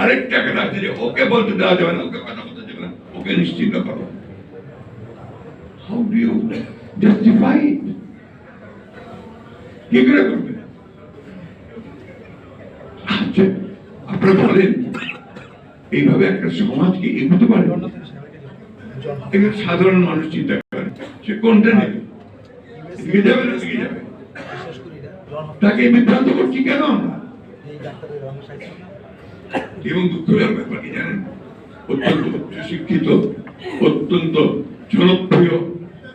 আরেকটা কথা আছে যে ওকে বলতে দেওয়া যাবে না, ওকে কথা বলতে যাবে না, ওকে নিশ্চিন্ত করো। হাউ ডু ইউ জাস্টিফাই কি করে করবে? আচ্ছা বলেন, এইভাবে একটা সমাজকে এগোতে পারে? সাধারণ মানুষ চিন্তা করে, সে কোনটা নেবে? যাবে না যাবে? তাকে বিভ্রান্ত করছি কেন আমরা? এবং ব্যাপার কি জানেন? অত্যন্ত উচ্চ শিক্ষিত অত্যন্ত জনপ্রিয়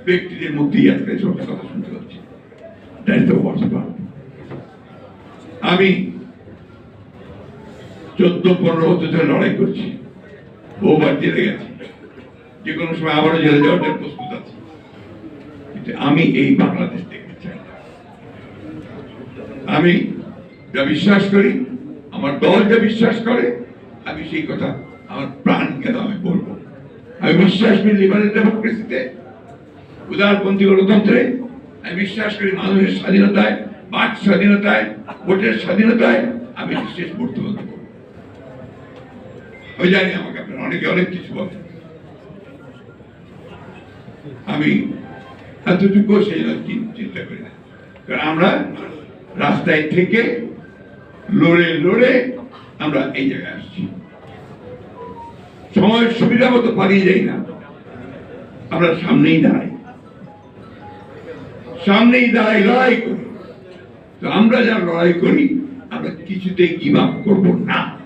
ব্যক্তিদের মধ্যেই আজকে কথা শুনতে পাচ্ছি। আমি চোদ্দ, পনেরো বছর ধরে লড়াই করছি। বহুবার জেলে গেছি। যে কোনো সময় আবারও জেলে যাওয়ার প্রস্তুত আছি। কিন্তু আমি এই বাংলাদেশ দেখতে চাই। আমি যা বিশ্বাস করি আমার দল যা বিশ্বাস করে, আমি সেই কথা আমার প্রাণ কেন আমি বলব। আমি বিশ্বাস করি লিবারেল ডেমোক্রেসিতে উদারপন্থী গণতন্ত্রে, আমি বিশ্বাস করি মানুষের স্বাধীনতায়, বাক স্বাধীনতায়, ভোটের স্বাধীনতায় আমি শেষ পারব আমি জানি আমাকে আপনারা অনেকে অনেক কিছু বলেন। আমি এতটুকু সেই চিন্তা করি না। কারণ আমরা রাস্তায় থেকে লড়ে লড়ে আমরা এই জায়গায় আসছি। সময়ের সুবিধা মতো পালিয়ে যাই না। আমরা সামনেই দাঁড়াই। সামনেই দাঁড়াই, লড়াই করি। তো আমরা যা লড়াই করি, আমরা কিছুতেই গিভ আপ করব না।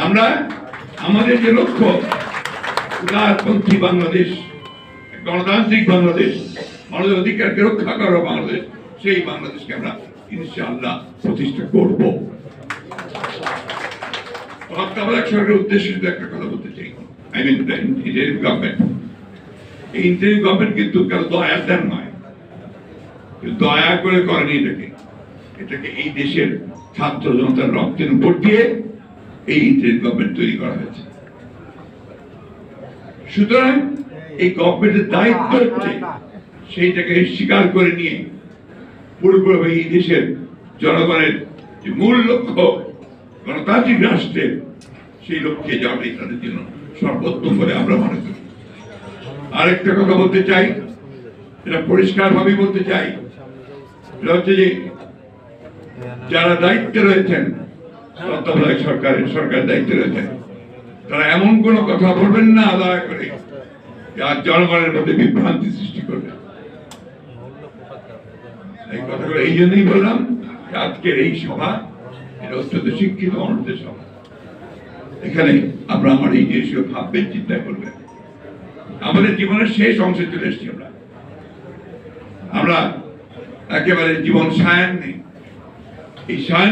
আমরা, আমাদের যে লক্ষ্য, উদারপন্থী বাংলাদেশ, গণতান্ত্রিক বাংলাদেশ মানব অধিকারকে রক্ষা করা বাংলাদেশ, সেই বাংলাদেশকে আমরা ইনশাআল্লাহ প্রতিষ্ঠা করব। সরকারের উদ্দেশ্যে একটা কথা বলতে চাই। আই মিন ইন্টারিম গভর্নমেন্ট এই গভর্নমেন্ট কিন্তু দেন নয় দয়া করে করেনি এটাকে। এটাকে এই দেশের ছাত্র জনতার রক্তের উপর দিয়ে এই ইন্টারিম গভর্নমেন্ট তৈরি করা হয়েছে। সুতরাং এই গভর্নমেন্টের দায়িত্ব হচ্ছে সেইটাকে স্বীকার করে নিয়ে পুরোপুরি এই দেশের জনগণের যে মূল লক্ষ্য গণতান্ত্রিক রাষ্ট্রের সেই লক্ষ্যে তাদের জন্য সর্বোত্তম বলে আমরা মনে করি। আরেকটা কথা বলতে চাই, এটা পরিষ্কার ভাবে বলতে চাই। সেটা হচ্ছে যে যারা দায়িত্বে রয়েছেন, তত্ত্বাবধায়ক সরকারের সরকার দায়িত্বে রয়েছেন, তারা এমন কোন কথা বলবেন না, দয়া করে, যা জনগণের মধ্যে বিভ্রান্তি সৃষ্টি করবে। এই জন্যই বললাম আজকের এই সভা, এটা অত্যন্ত শিক্ষিত মানুষদের সভা। এখানে আমরা আমার এই দেশীয় ভাববেন চিন্তা করবেন আমাদের জীবনের শেষ অংশে চলে এসেছি আমরা। আমরা একেবারে জীবন সায়ান নেই। এই সায়ান